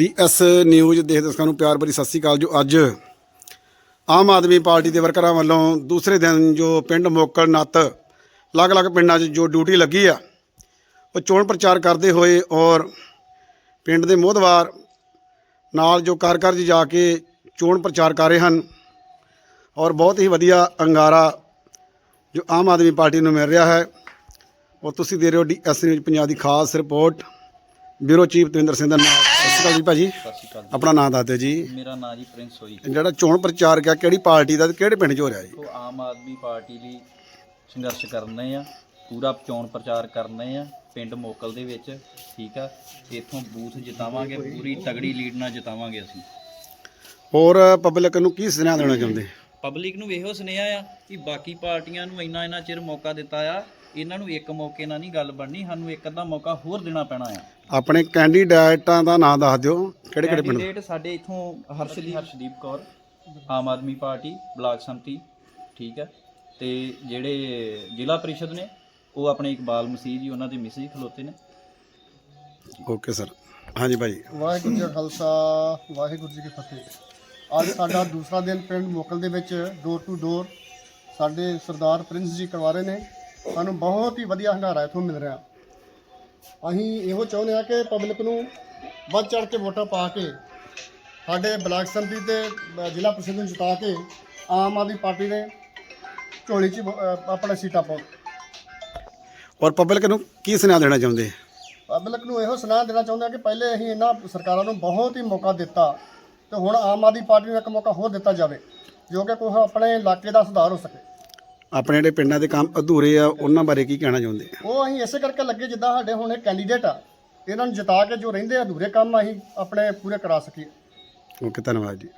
DS news ਦੇਖ ਦਰਸ਼ਕਾਂ ਨੂੰ ਪਿਆਰ ਭਰੀ ਸਤਿ ਸ੍ਰੀ ਅਕਾਲ ਜੋ ਅੱਜ ਆਮ ਆਦਮੀ ਪਾਰਟੀ ਦੇ ਵਰਕਰਾਂ ਵੱਲੋਂ ਦੂਸਰੇ ਦਿਨ ਜੋ ਪਿੰਡ ਮੋਕਲ ਨੱਤ, ਅਲੱਗ-ਅਲੱਗ ਪਿੰਡਾਂ 'ਚ ਜੋ ਡਿਊਟੀ ਲੱਗੀ ਆ, ਉਹ ਚੋਣ ਪ੍ਰਚਾਰ ਕਰਦੇ ਹੋਏ ਔਰ ਪਿੰਡ ਦੇ ਮੋਹਦਵਾਰ ਨਾਲ ਜੋ ਘਰ ਘਰ 'ਚ ਜਾ ਕੇ ਚੋਣ ਪ੍ਰਚਾਰ ਕਰ ਰਹੇ ਹਨ ਔਰ ਬਹੁਤ ਹੀ ਵਧੀਆ ਅੰਗਾਰਾ ਜੋ ਆਮ ਆਦਮੀ ਪਾਰਟੀ ਨੂੰ ਮਿਲ ਰਿਹਾ ਹੈ। ਔਰ ਤੁਸੀਂ ਦੇ ਰਹੇ ਹੋ ਡੀਐਸ ਨਿਊਜ਼ ਪੰਜਾਬ ਦੀ ਖਾਸ report. Bureau chief Davinder Singh ਦਾ ਨਾਮ ਸਤਿ ਸ਼੍ਰੀ ਅਕਾਲ ਜੀ ਭਾਜੀ। ਸਤਿ ਸ਼੍ਰੀ ਅਕਾਲ ਆਪਣਾ ਨਾਮ ਦੱਸ ਦਿਓ ਜੀ। ਜੀ ਮੇਰਾ ਨਾਂ ਜੀ ਪ੍ਰਿੰਸ ਹੋਈ ਜਿਹੜਾ ਚੋਣ ਪ੍ਰਚਾਰ ਗਿਆ ਕਿਹੜੀ ਪਾਰਟੀ ਦਾ ਤੇ ਕਿਹੜੇ ਪਿੰਡ 'ਚ ਹੋ ਰਿਹਾ ਜੀ? ਤੋਂ ਆਮ ਆਦਮੀ ਪਾਰਟੀ ਲਈ ਸੰਘਰਸ਼ ਕਰਨੇ ਆ ਪੂਰਾ ਚੋਣ ਪ੍ਰਚਾਰ ਕਰਨੇ ਆ ਪਿੰਡ ਮੋਕਲ ਦੇ ਵਿੱਚ ਠੀਕ ਆ? ਇੱਥੋਂ ਬੂਥ ਜਿਤਾਵਾਂਗੇ ਪੂਰੀ ਤਗੜੀ ਲੀਡ ਨਾਲ ਜਿਤਾਵਾਂਗੇ ਅਸੀਂ। ਹੋਰ ਪਬਲਿਕ ਨੂੰ ਕੀ ਸੁਨੇਹਾ ਦੇਣਾ ਚਾਹੁੰਦੇ? ਪਬਲਿਕ ਨੂੰ ਇਹੋ ਸੁਨੇਹਾ ਆ ਕਿ ਬਾਕੀ ਪਾਰਟੀਆਂ ਨੂੰ ਇੰਨਾ ਇੰਨਾ ਚਿਰ ਮੌਕਾ ਦਿੱਤਾ ਆ ਇਹਨਾਂ ਨੂੰ ਇੱਕ ਮੌਕੇ ਨਾਲ ਨਹੀਂ ਗੱਲ ਬਣਨੀ ਸਾਨੂੰ ਇੱਕ ਅੱਧਾ ਮੌਕਾ ਹੋਰ ਦੇਣਾ ਪੈਣਾ ਆ। ਆਪਣੇ ਕੈਂਡੀਡੇਟਾਂ ਦਾ ਨਾਮ ਦੱਸ ਦਿਓ ਕਿਹੜੇ ਕਿਹੜੇ ਪਿੰਡ? ਕੈਂਡੀਡੇਟ ਸਾਡੇ ਇਥੋਂ ਹਰਸ਼ਦੀਪ ਹਰਸ਼ਦੀਪ ਕੌਰ ਆਮ ਆਦਮੀ ਪਾਰਟੀ ਬਲਾਕ ਸੰਮਤੀ ਠੀਕ ਹੈ। ਤੇ ਜਿਹੜੇ ਜ਼ਿਲ੍ਹਾ ਪਰਿਸ਼ਦ ਨੇ ਉਹ ਆਪਣੇ ਇਕਬਾਲ ਮਸੀਹ ਜੀ ਉਹਨਾਂ ਦੇ ਮਿਸੀ ਖਲੋਤੇ ਨੇ। ਓਕੇ ਸਰ ਹਾਂਜੀ ਭਾਈ। ਵਾਹਿਗੁਰੂ ਜੀ ਕਾ ਖਾਲਸਾ ਵਾਹਿਗੁਰੂ ਜੀ ਕੀ ਫਤਿਹ। ਅੱਜ ਸਾਡਾ ਦੂਸਰਾ ਦਿਨ ਪਿੰਡ ਮੋਕਲ ਦੇ ਵਿੱਚ ਡੋਰ ਟੂ ਡੋਰ ਸਾਡੇ ਸਰਦਾਰ ਪ੍ਰਿੰਸ ਜੀ ਕਰਵਾ ਰਹੇ ਨੇ। ਸਾਨੂੰ ਬਹੁਤ ਹੀ ਵਧੀਆ ਹੰਗਾਰਾ ਇੱਥੋਂ ਮਿਲ ਰਿਹਾ। ਅਸੀਂ ਇਹੋ ਚਾਹੁੰਦੇ ਆ ਕਿ ਪਬਲਿਕ ਨੂੰ ਵੱਧ ਚੜ ਕੇ ਵੋਟਾਂ ਪਾ ਕੇ ਸਾਡੇ ਬਲਾਕ ਸੰਮਤੀ ਤੇ ਜ਼ਿਲ੍ਹਾ ਪ੍ਰੀਸ਼ਦ ਨੂੰ ਜਿਤਾ ਕੇ ਆਮ ਆਦਮੀ ਪਾਰਟੀ ਦੇ ਝੋਲੀ 'ਚ ਆਪਣਾ ਸੀਟਾਂ ਪਾਉਣ। ਔਰ ਪਬਲਿਕ ਨੂੰ ਕੀ ਸੁਨੇਹਾ ਦੇਣਾ ਚਾਹੁੰਦੇ? ਪਬਲਿਕ ਨੂੰ ਇਹੋ ਸੁਣਾ ਦੇਣਾ ਚਾਹੁੰਦੇ ਹਾਂ ਕਿ ਪਹਿਲੇ ਅਸੀਂ ਇਹਨਾਂ ਸਰਕਾਰਾਂ ਨੂੰ ਬਹੁਤ ਹੀ ਮੌਕਾ ਦਿੱਤਾ ਤੇ ਹੁਣ ਆਮ ਆਦਮੀ ਪਾਰਟੀ ਨੂੰ ਇੱਕ ਮੌਕਾ ਹੋਰ ਦਿੱਤਾ ਜਾਵੇ ਜੋ ਕਿ ਕੋਈ ਆਪਣੇ ਇਲਾਕੇ ਦਾ ਸੁਧਾਰ ਹੋ ਸਕੇ। ਆਪਣੇ ਜਿਹੜੇ ਪਿੰਡਾਂ ਦੇ ਕੰਮ ਅਧੂਰੇ ਆ ਉਹਨਾਂ ਬਾਰੇ ਕੀ ਕਹਿਣਾ ਚਾਹੁੰਦੇ ਉਹ ਅਸੀਂ ਇਸੇ ਕਰਕੇ ਲੱਗੇ ਜਿੱਦਾਂ ਸਾਡੇ ਹੁਣ ਇਹ ਕੈਂਡੀਡੇਟ ਆ ਇਹਨਾਂ ਨੂੰ ਜਿਤਾ ਕੇ ਜੋ ਰਹਿੰਦੇ ਅਧੂਰੇ ਕੰਮ ਅਸੀਂ ਆਪਣੇ ਪੂਰੇ ਕਰਾ ਸਕੀਏ। ਓਕੇ ਧੰਨਵਾਦ ਜੀ।